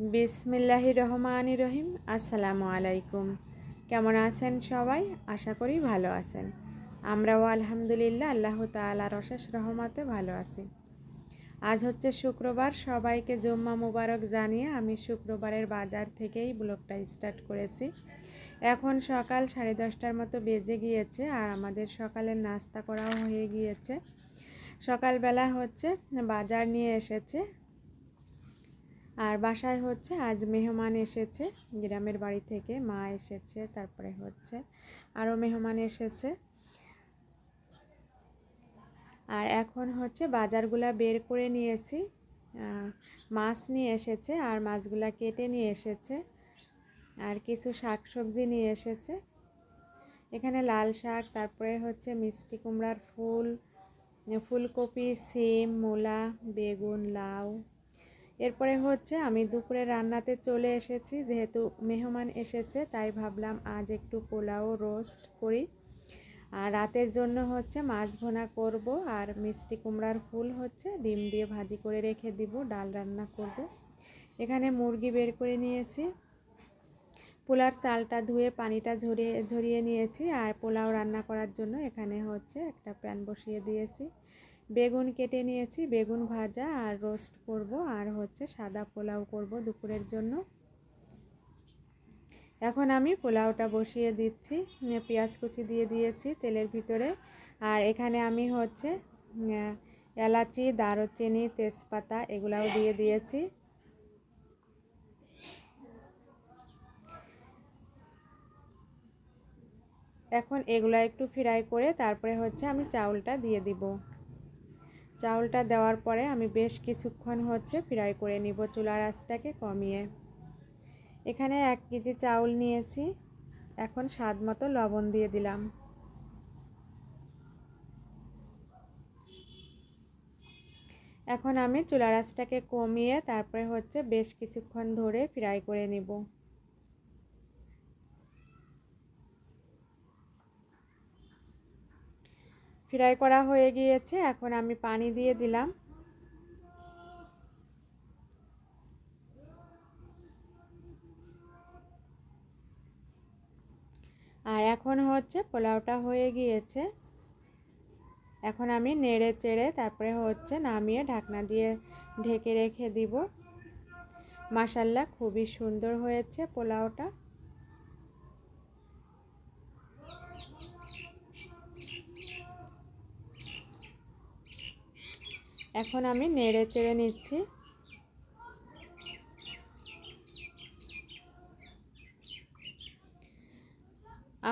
বিসমিল্লাহির রহমানি রহিম আসসালামু আলাইকুম কেমন আছেন সবাই? আশা করি ভালো আছেন। আমরাও আলহামদুলিল্লাহ আল্লাহ তালার অশেষ রহমাতে ভালো আছি। আজ হচ্ছে শুক্রবার। সবাইকে জুম্মা মুবারক জানিয়ে আমি শুক্রবারের বাজার থেকেই ব্লগটা স্টার্ট করেছি। এখন সকাল সাড়ে দশটার মতো বেজে গিয়েছে আর আমাদের সকালের নাস্তা করাও হয়ে গিয়েছে। সকালবেলা হচ্ছে বাজার নিয়ে এসেছে। আর বাসায় হচ্ছে আজ মেহমান এসেছে, গ্রামের বাড়ি থেকে মা এসেছে, তারপরে হচ্ছে আরও মেহমান এসেছে। আর এখন হচ্ছে বাজারগুলা বের করে নিয়েছি মাছ নিয়ে এসেছে আর মাছগুলা কেটে নিয়ে এসেছে, আর কিছু শাক সবজি নিয়ে এসেছে। এখানে লাল শাক, তারপরে হচ্ছে মিষ্টি কুমড়ার ফুল, ফুলকপি, সিম, মূলা, বেগুন, লাউ এরপরে হচ্ছে আমি দুপুরে রান্নাতে চলে এসেছি, যেহেতু মেহমান এসেছে, তাই ভাবলাম আজ একটু পোলাও রোস্ট করি। আর রাতের জন্য হচ্ছে মাছ ভোনা করব, আর মিষ্টি কুমড়ার ফুল হচ্ছে ডিম দিয়ে ভাজি করে রেখে দিব, ডাল রান্না করব। এখানে মুরগি বের করে নিয়েছি। পোলার চালটা ধুয়ে পানিটা ঝরিয়ে ঝরিয়ে নিয়েছি, আর পোলাও রান্না করার জন্য এখানে হচ্ছে একটা প্যান বসিয়ে দিয়েছি। বেগুন কেটে নিয়েছি, বেগুন ভাজা আর রোস্ট করব আর হচ্ছে সাদা পোলাও করব দুপুরের জন্য। এখন আমি পোলাওটা বসিয়ে দিচ্ছি পেঁয়াজ কুচি দিয়ে দিয়েছি তেলের ভিতরে। আর এখানে আমি হচ্ছে এলাচি, দারুচিনি, তেজপাতা এগুলাও দিয়ে দিয়েছি। এখন এগুলো একটু ফ্রাই করে তারপরে হচ্ছে আমি চাউলটা দিয়ে দিব। চাউলটা দেওয়ার পরে আমি বেশ কিছুক্ষণ হচ্ছে ফ্রাই করে নিব চুলার আঁচটাকে কমিয়ে। এখানে এক কেজি চাউল নিয়েছি, এখন স্বাদ মতো লবণ দিয়ে দিলাম। এখন আমি চুলার আঁচটাকে কমিয়ে তারপরে হচ্ছে বেশ কিছুক্ষণ ধরে ফ্রাই করে নিব। ফ্রাই করা হয়ে গিয়েছে, এখন আমি পানি দিয়ে দিলাম। আর এখন হচ্ছে পোলাওটা হয়ে গিয়েছে। এখন আমি নেড়ে চেড়ে তারপরে হচ্ছে নামিয়ে ঢাকনা দিয়ে ঢেকে রেখে দিব। মাসাল্লা খুবই সুন্দর হয়েছে পোলাওটা। এখন আমি নেড়ে চেড়ে নিচ্ছি।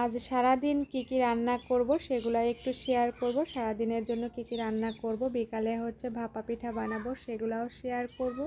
আজ সারাদিন কি কি রান্না করব সেগুলো একটু শেয়ার করব। সারাদিনের জন্য কি কি রান্না করব, বিকালে হচ্ছে ভাপা পিঠা বানাবো সেগুলোও শেয়ার করব।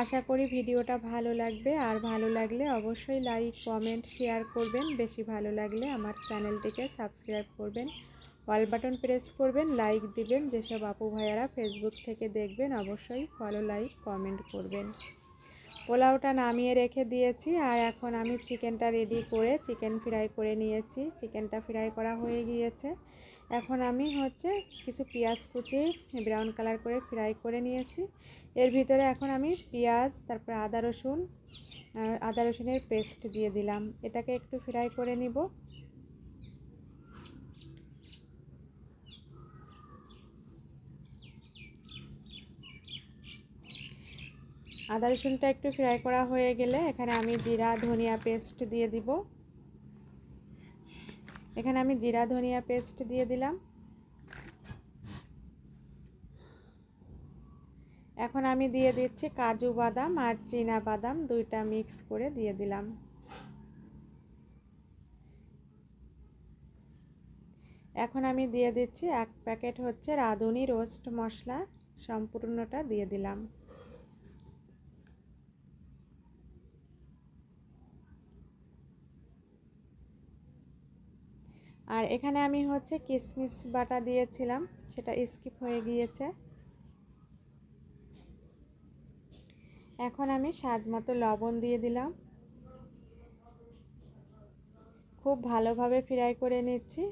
আশা করি ভিডিওটা ভালো লাগবে। আর ভালো লাগলে অবশ্যই লাইক কমেন্ট শেয়ার করবেন। বেশি ভালো লাগলে আমার চ্যানেলটিকে সাবস্ক্রাইব করবেন। অল বাটন প্রেস করবেন, লাইক দিবেন, যেসব আপু ভাইয়ারা ফেসবুক থেকে দেখবেন অবশ্যই ফলো লাইক কমেন্ট করবেন। পোলাওটা নামিয়ে রেখে দিয়েছি, আর এখন আমি চিকেনটা রেডি করে চিকেন ফ্রাই করে নিয়েছি। চিকেনটা ফ্রাই করা হয়ে গিয়েছে। এখন আমি হচ্ছে কিছু পেঁয়াজ কুচি ব্রাউন কালার করে ফ্রাই করে নিয়েছি। এর ভিতরে এখন আমি পেঁয়াজ, তারপর আদা রসুন আদা রসুনের পেস্ট দিয়ে দিলাম। এটাকে একটু ফ্রাই করে নিব। আদা রসুনটা একটু ফ্রাই করা হয়ে গেলে এখানে আমি জিরা, ধনিয়া পেস্ট দিয়ে দিব। এখানে আমি জিরা, ধনিয়া পেস্ট দিয়ে দিলাম। এখন আমি দিয়ে দিচ্ছি কাজু বাদাম আর চীনা বাদাম, দুইটা মিক্স করে দিয়ে দিলাম। এখন আমি দিয়ে দিচ্ছি এক প্যাকেট হচ্ছে রাঁধুনি রোস্ট মশলা, সম্পূর্ণটা দিয়ে দিলাম। আর এখানে আমি হচ্ছে কিসমিস বাটা দিয়েছিলাম, সেটা স্কিপ হয়ে গিয়েছে। এখন আমি স্বাদ মতো লবণ দিয়ে দিলাম। খুব ভালোভাবে ফ্রাই করে নিচ্ছি।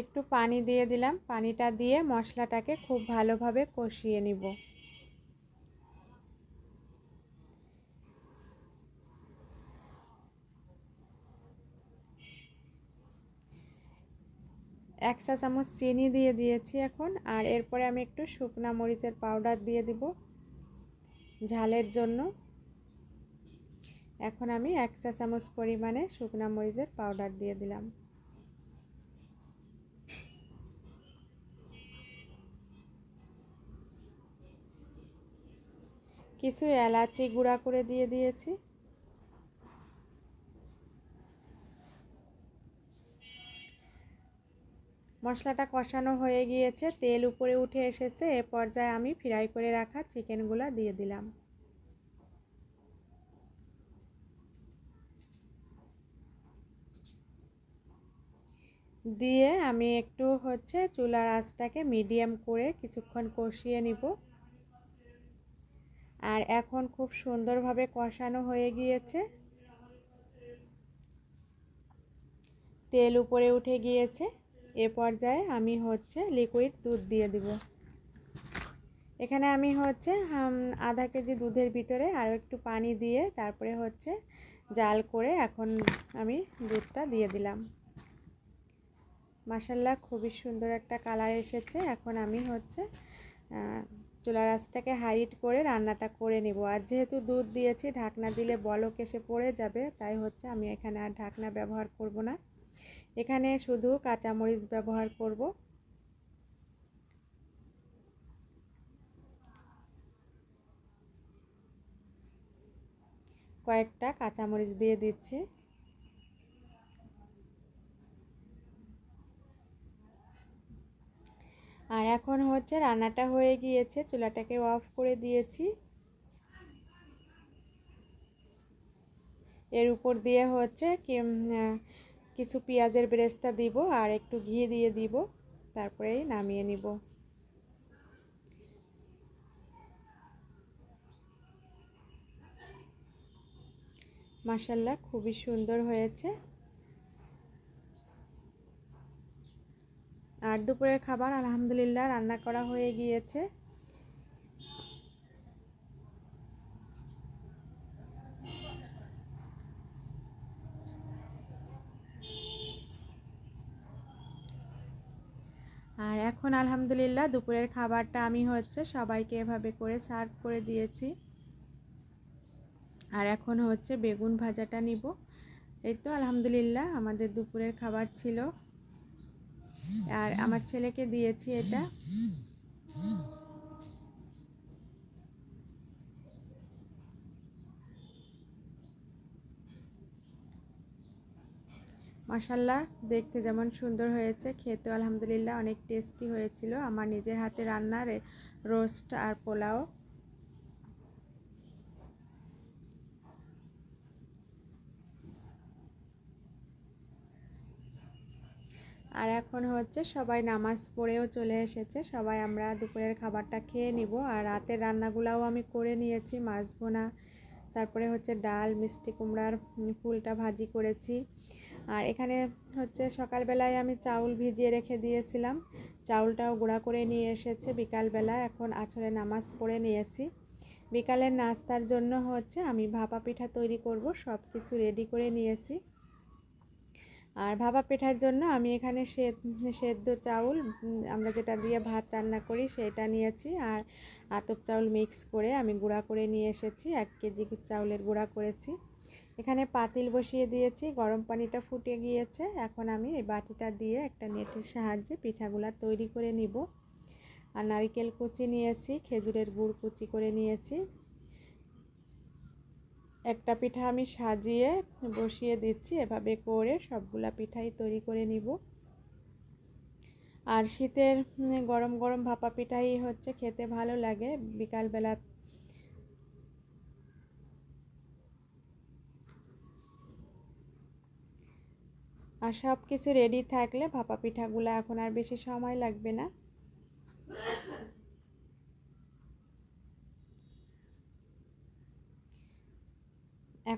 একটু পানি দিয়ে দিলাম। পানিটা দিয়ে মশলাটাকে খুব ভালোভাবে কষিয়ে নিব। এক চা চামচ চিনি দিয়ে দিয়েছি এখন, আর এরপরে আমি একটু শুকনা মরিচের পাউডার দিয়ে দিব ঝালের জন্য। এখন আমি এক চা চামচ পরিমাণে শুকনা মরিচের পাউডার দিয়ে দিলাম। কিছু এলাচি গুঁড়া করে দিয়ে দিয়েছি। মশলাটা কষানো হয়ে গিয়েছে, তেল উপরে উঠে এসেছে, এ পর্যায়ে আমি ফ্রাই করে রাখা চিকেনগুলো দিয়ে দিলাম। দিয়ে আমি একটু হচ্ছে চুলার আঁচটাকে মিডিয়াম করে কিছুক্ষণ কষিয়ে নিব। আর এখন খুব সুন্দরভাবে কষানো হয়ে গিয়েছে। তেল উপরে উঠে গিয়েছে। এ পর্যায়ে আমি হচ্ছে লিকুইড দুধ দিয়ে দিব। এখানে আমি হচ্ছে আধা কেজি দুধের ভিতরে আরও একটু পানি দিয়ে তারপরে হচ্ছে জাল করে এখন আমি দুধটা দিয়ে দিলাম। মাসাল্লাহ খুবই সুন্দর একটা কালার এসেছে। এখন আমি হচ্ছে চুলার আঁচটাকে হাইট করে রান্নাটা করে নিব। আর যেহেতু দুধ দিয়েছি, ঢাকনা দিলে বলক এসে পড়ে যাবে, তাই হচ্ছে আমি এখানে আর ঢাকনা ব্যবহার করব না। এখানে শুধু কাঁচামরিচ ব্যবহার করব। কয়েকটা কাঁচামরিচ দিয়ে দিচ্ছি। আর এখন হচ্ছে রান্নাটা হয়ে গিয়েছে, চুলাটাকে অফ করে দিয়েছি। এর উপর দিয়ে হচ্ছে কিছু পেঁয়াজের বেরেস্তা দিব আর একটু ঘি দিয়ে দিব, তারপরেই নামিয়ে নিব। মাসাল্লাহ খুবই সুন্দর হয়েছে। আর দুপুরের খাবার আলহামদুলিল্লাহ রান্না করা হয়ে গিয়েছে। আর এখন আলহামদুলিল্লাহ দুপুরের খাবারটা আমি হচ্ছে সবাইকে এভাবে করে সার্ভ করে দিয়েছি। আর এখন হচ্ছে বেগুন ভাজাটা নিব। এই তো আলহামদুলিল্লাহ আমাদের দুপুরের খাবার ছিল। আর আমার ছেলেকে দিয়েছি এটা। মাসাল্লাহ দেখতে যেমন সুন্দর হয়েছে খেতে আলহামদুলিল্লাহ অনেক টেস্টি হয়েছিল। আমার নিজের হাতে রান্নার রোস্ট আর পোলাও। আর এখন হচ্ছে সবাই নামাজ পড়েও চলে এসেছে। সবাই আমরা দুপুরের খাবারটা খেয়ে নিব। আর রাতের রান্নাগুলাও আমি করে নিয়েছি, মাছ বোনা তারপরে হচ্ছে ডাল, মিষ্টি কুমড়ার ফুলটা ভাজি করেছি। আর এখানে হচ্ছে সকালবেলায় আমি চাউল ভিজিয়ে রেখে দিয়েছিলাম। চাউলটাও গুঁড়া করে নিয়ে এসেছে বিকালবেলা। এখন আছরে নামাজ পড়ে নিয়েছি। বিকালের নাস্তার জন্য হচ্ছে আমি ভাপা পিঠা তৈরি করব সব কিছু রেডি করে নিয়েছি। আর ভাপা পিঠার জন্য আমি এখানে সেদ্ধ চাউল আমরা যেটা দিয়ে ভাত রান্না করি সেটা নিয়েছি আর আতপ চাউল মিক্স করে আমি গুঁড়া করে নিয়ে এসেছি, এক কেজি চাউলের গুঁড়া করেছি। এখানে পাতিল বসিয়ে দিয়েছি, গরম পানিটা ফুটে গিয়েছে, এখন আমি এই বাটিটা দিয়ে একটা নেটের সাহায্যে পিঠাগুলা তৈরি করে নিব। আর নারিকেল কুচি নিয়েছি, খেজুরের গুড় কুচি করে নিয়েছি। একটা পিঠা আমি সাজিয়ে বসিয়ে দিচ্ছি। এভাবে করে সবগুলা পিঠাই তৈরি করে নিব। আর শীতের গরম গরম ভাপা পিঠাই হচ্ছে খেতে ভালো লাগে বিকালবেলা। আর সব কিছু রেডি থাকলে ভাপা পিঠাগুলো এখন আর বেশি সময় লাগবে না।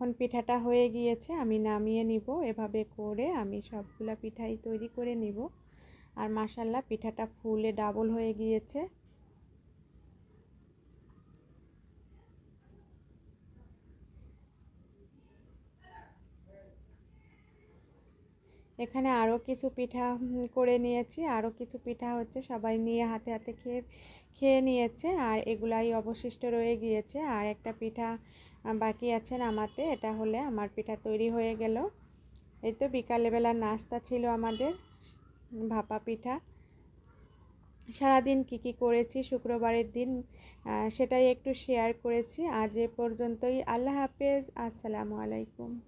এখন পিঠাটা হয়ে গিয়েছে, আমি নামিয়ে নিব। এভাবে করে আমি সবগুলা পিঠাই তৈরি করে নিব। আর মাসাল্লাহ পিঠাটা ফুলে ডাবল হয়ে গিয়েছে। এখানে আরও কিছু পিঠা করে নিয়েছি। আরও কিছু পিঠা হচ্ছে সবাই নিয়ে হাতে হাতে খেয়ে খেয়ে নিয়েছে। আর এগুলাই অবশিষ্ট রয়ে গিয়েছে। আর একটা পিঠা বাকি আছে নামাতে। এটা হলে আমার পিঠা তৈরি হয়ে গেল। এই তো বিকালবেলার নাস্তা ছিল আমাদের, ভাপা পিঠা। সারাদিন কি কি করেছি শুক্রবারের দিন সেটাই একটু শেয়ার করেছি। আজ এ পর্যন্তই। আল্লাহ হাফেজ। আসসালামু আলাইকুম।